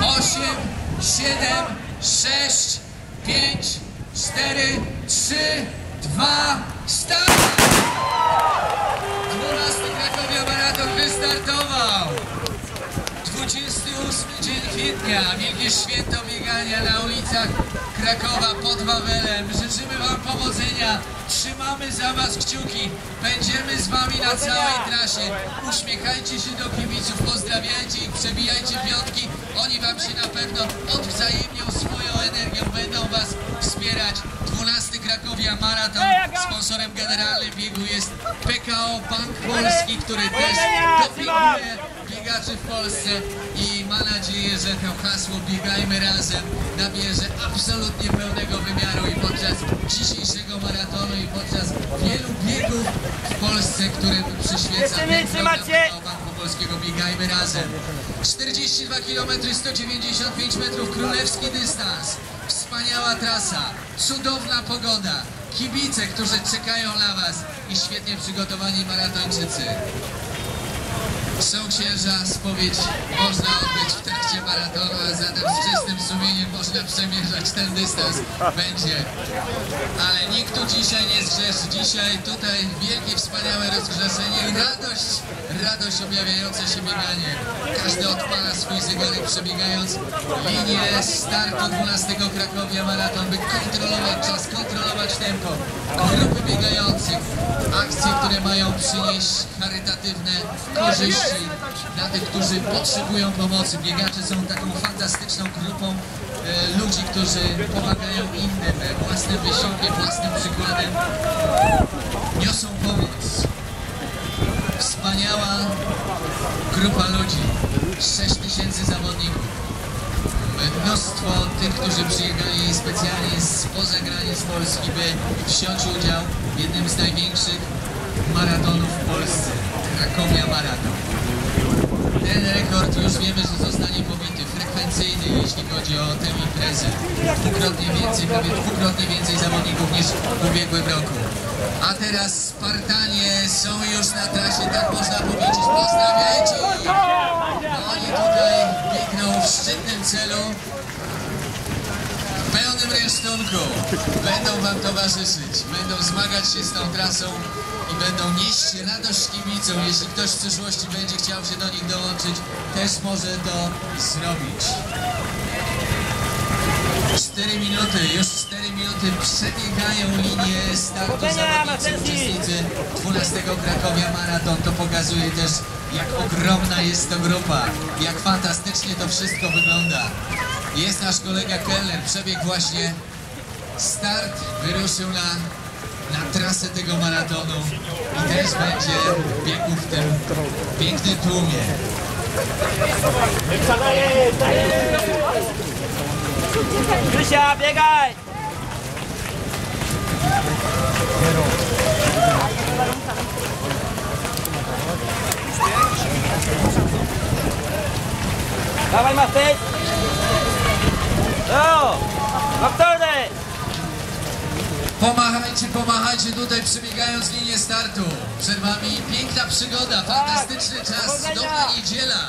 8, 7, 6, 5, 4, 3, 2, start! 12 Krakowia wielkie święto biegania na ulicach Krakowa pod Wawelem. Życzymy Wam powodzenia, trzymamy za Was kciuki, będziemy z Wami na całej trasie. Uśmiechajcie się do kibiców, pozdrawiajcie ich, przebijajcie piątki. Oni Wam się na pewno odwzajemnią swoją energią, będą Was wspierać. 12 Krakowia Maraton, sponsorem generalnym biegu jest PKO Bank Polski, który też dopinguje biegaczy w Polsce i ma nadzieję, że to hasło Biegajmy Razem nabierze absolutnie pełnego wymiaru i podczas dzisiejszego maratonu i podczas wielu biegów w Polsce, którym przyświeca Banku Polskiego Biegajmy Razem. 42 km 195 metrów królewski dystans. Wspaniała trasa, cudowna pogoda, kibice, którzy czekają na Was i świetnie przygotowani maratończycy. Są księża, spowiedź można odbyć w trakcie maratonu, a zatem z czystym sumieniem można przemierzać ten dystans. Będzie. Ale nikt tu dzisiaj nie zgrzeszy. Dzisiaj tutaj wielkie, wspaniałe rozgrzeszenie i radość, radość objawiająca się bieganie. Każdy odpala swój zegarek przebiegając linię startu 12 Krakowia Maraton, by kontrolować czas, kontrolować tempo. Grupy biegających, akcje, które mają przynieść charytatywne korzyści dla tych, którzy potrzebują pomocy. Biegacze są taką fantastyczną grupą e, ludzi, którzy pomagają innym e, własnym wysiłkiem, własnym przykładem. Niosą pomoc. Wspaniała grupa ludzi. 6 tysięcy zawodników. Mnóstwo tych, którzy przyjechali specjalnie spoza granic Polski, by wziąć udział w jednym z największych maratonów w Polsce. Krakowia Maraton. Ten rekord już wiemy, że zostanie pobity. Frekwencyjny, jeśli chodzi o tę imprezę. Dwukrotnie więcej, prawie dwukrotnie więcej zawodników niż w ubiegłym roku. A teraz Spartanie są już na trasie, tak można powiedzieć. Pozdrawiajcie ich! Oni tutaj biegną w szczytnym celu. W pełnym rynsztunku. Będą Wam towarzyszyć. Będą zmagać się z tą trasą i będą nieść radość kibicom. Jeśli ktoś w przyszłości będzie chciał się do nich dołączyć, też może to zrobić. 4 minuty, już 4 minuty przebiegają linię startu zawodnicy, uczestnicy 12 Krakowia Maraton. To pokazuje też, jak ogromna jest to grupa, jak fantastycznie to wszystko wygląda. Jest nasz kolega Keller, przebiegł właśnie start, wyruszył na, na trasę tego maratonu i też będzie biegł w tym pięknym tłumie. Krysia, biegaj! Dawaj Matej! No! Powtórny! Pomachajcie, pomachajcie tutaj przebiegając linię startu. Przed Wami piękna przygoda, fantastyczny czas, cudowna niedziela.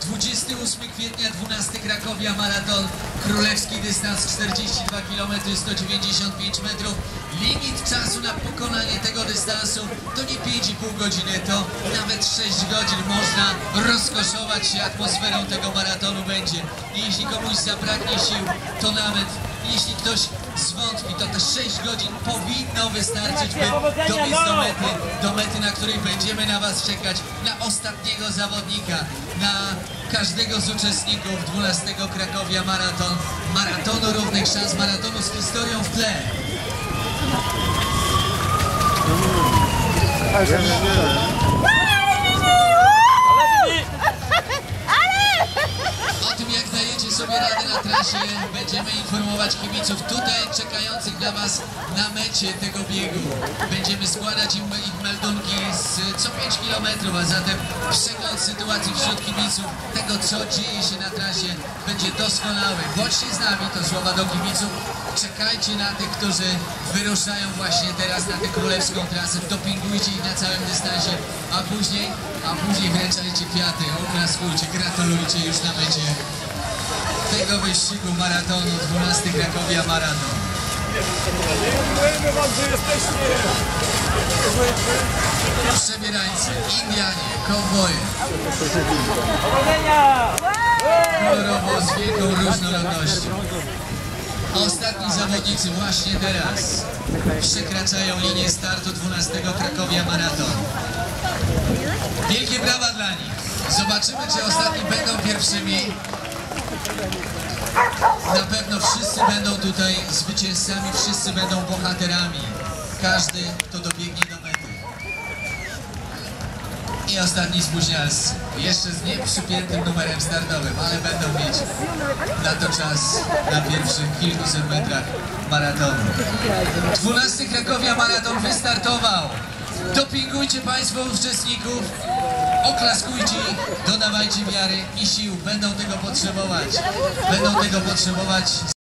28 kwietnia, 12 Krakowia Maraton, królewski dystans 42 km 195 metrów. Limit czasu na pokonanie tego dystansu to nie 5,5 godziny, to nawet 6 godzin można rozkoszować się atmosferą tego maratonu będzie. I jeśli komuś zabraknie sił, to nawet jeśli ktoś zwątpi, to te 6 godzin powinno wystarczyć, by dobiec do mety, do mety, na której będziemy na Was czekać, na ostatniego zawodnika, na każdego z uczestników 12 Krakowia Maraton, maratonu równych szans, maratonu z historią w tle. Trasie, będziemy informować kibiców tutaj czekających na Was na mecie tego biegu. Będziemy składać im meldunki z co 5 km, a zatem przegląd sytuacji wśród kibiców, tego co dzieje się na trasie, będzie doskonały. Bądźcie z nami, to słowa do kibiców. Czekajcie na tych, którzy wyruszają właśnie teraz na tę królewską trasę. Dopingujcie ich na całym dystansie, a później, a później wręczajcie kwiaty, oklaskujcie, gratulujcie już na mecie. Wielkiego wyścigu maratonu 12 Krakowia Maraton. Dziękujemy wam, że jesteście. Przebierańcy, Indianie, kowboje, Powodzenia! kolorowo z wielką różnorodnością. Ostatni zawodnicy właśnie teraz przekraczają linię startu 12 Krakowia Maraton. Wielkie brawa dla nich. Zobaczymy, czy ostatni będą pierwszymi. Na pewno wszyscy będą tutaj zwycięzcami, wszyscy będą bohaterami. Każdy, kto dobiegnie do mety. I ostatni spóźnialscy. Jeszcze z nieprzypiętym numerem startowym, ale będą mieć na to czas na pierwszych kilkuset metrach maratonu. 12 Krakowia Maraton wystartował. Dopingujcie Państwo uczestników, oklaskujcie ich, dodawajcie wiary i sił. Będą tego potrzebować. Będą tego potrzebować